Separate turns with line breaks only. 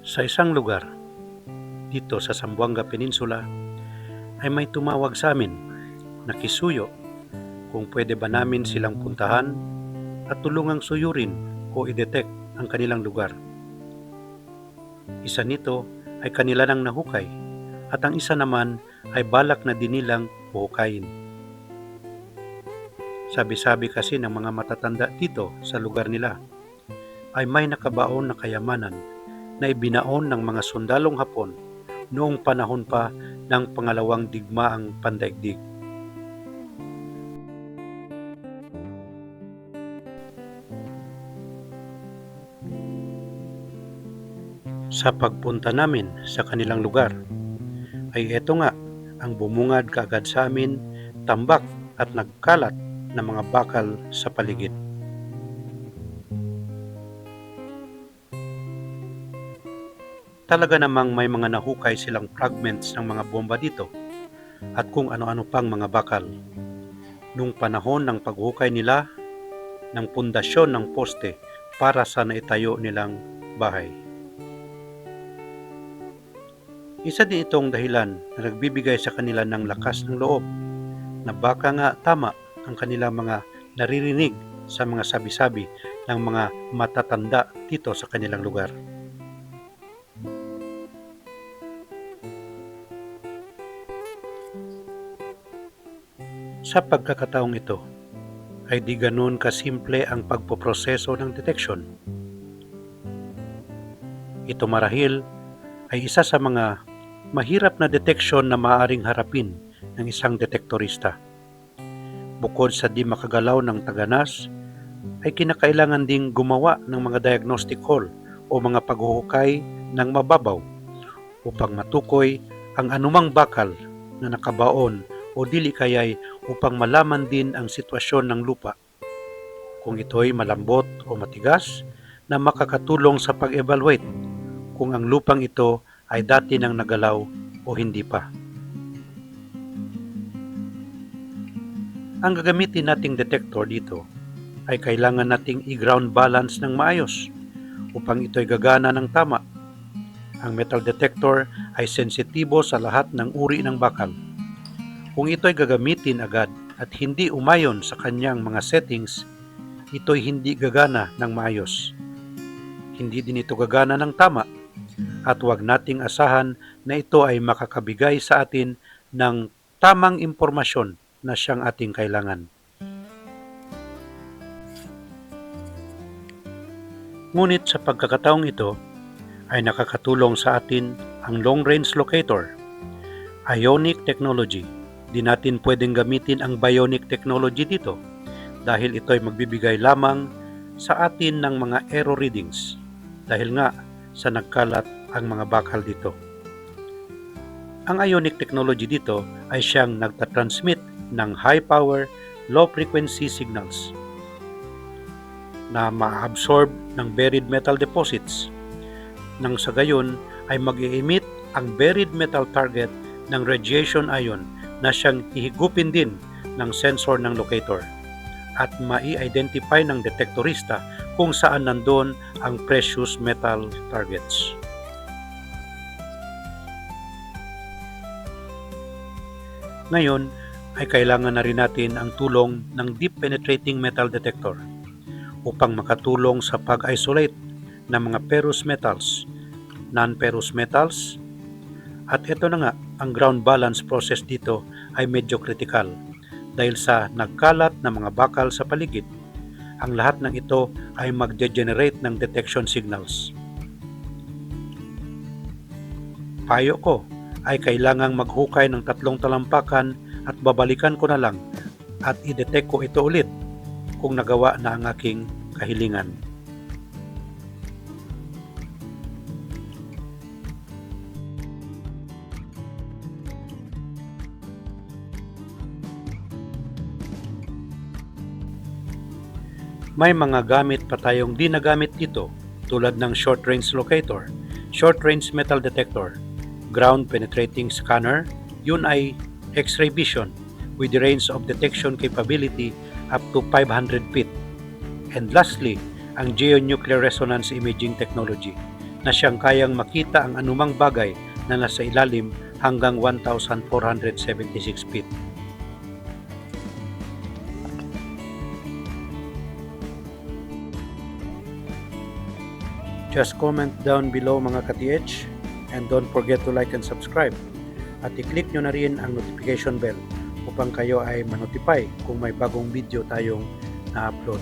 Sa isang lugar, dito sa Zamboanga Peninsula, ay may tumawag sa amin na kisuyo kung pwede ba namin silang puntahan at tulungang suyurin o i-detect ang kanilang lugar. Isa nito ay kanila nang nahukay at ang isa naman ay balak na dinilang huhukayin. Sabi-sabi kasi ng mga matatanda dito sa lugar nila ay may nakabaon na kayamanan na ibinaon ng mga sundalong Hapon noong panahon pa ng pangalawang digmaang pandaigdig. Sa pagpunta namin sa kanilang lugar, ay eto nga ang bumungad kaagad sa amin, tambak at nagkalat na mga bakal sa paligid. Talaga namang may mga nahukay silang fragments ng mga bomba dito at kung ano-ano pang mga bakal. Nung panahon ng paghukay nila ng pundasyon ng poste para sa naitayo nilang bahay. Isa din itong dahilan na nagbibigay sa kanila ng lakas ng loob na baka nga tama ang kanilang mga naririnig sa mga sabi-sabi ng mga matatanda dito sa kanilang lugar. Sa pagkakataong ito, ay di ganoon kasimple ang pagpoproseso ng detection. Ito marahil ay isa sa mga mahirap na detection na maaaring harapin ng isang detektorista. Bukod sa di makagalaw ng taganas, ay kinakailangan ding gumawa ng mga diagnostic hole o mga paghuhukay ng mababaw upang matukoy ang anumang bakal na nakabaon o dili kayay upang malaman din ang sitwasyon ng lupa. Kung ito'y malambot o matigas na makakatulong sa pag-evaluate kung ang lupang ito ay dati nang nagalaw o hindi pa. Ang gagamitin nating detector dito ay kailangan nating i-ground balance ng maayos upang ito'y gagana ng tama. Ang metal detector ay sensitibo sa lahat ng uri ng bakal. Kung ito'y gagamitin agad at hindi umayon sa kanyang mga settings, ito'y hindi gagana ng maayos. Hindi din ito gagana ng tama at huwag nating asahan na ito ay makakabigay sa atin ng tamang impormasyon na siyang ating kailangan. Ngunit sa pagkakataong ito ay nakakatulong sa atin ang long range locator, ionic technology. Di natin pwedeng gamitin ang bionic technology dito dahil ito ay magbibigay lamang sa atin ng mga error readings dahil nga sa nagkalat ang mga bakal dito. Ang ionic technology dito ay siyang nagtatransmit ng high power, low frequency signals na ma-absorb ng buried metal deposits nang sa gayon ay mag emit ang buried metal target ng radiation ion na siyang hihigupin din ng sensor ng locator at mai-identify ng detektorista kung saan nandun ang precious metal targets. Ngayon ay kailangan na rin natin ang tulong ng deep penetrating metal detector upang makatulong sa pag-isolate ng mga ferrous metals, non-ferrous metals, at ito na nga, ang ground balance process dito ay medyo critical dahil sa nagkalat na mga bakal sa paligid. Ang lahat ng ito ay mag-degenerate ng detection signals. Payo ko ay kailangang maghukay ng tatlong talampakan at babalikan ko na lang at i-detect ko ito ulit kung nagawa na ang aking kahilingan. May mga gamit pa tayong di nagamit dito tulad ng short range locator, short range metal detector, ground penetrating scanner, yun ay X-ray vision with the range of detection capability up to 500 feet. And lastly, ang geonuclear resonance imaging technology na siyang kayang makita ang anumang bagay na nasa ilalim hanggang 1,476 feet. Just comment down below mga ka-TH and don't forget to like and subscribe. At i-click nyo na rin ang notification bell upang kayo ay manotify kung may bagong video tayong na-upload.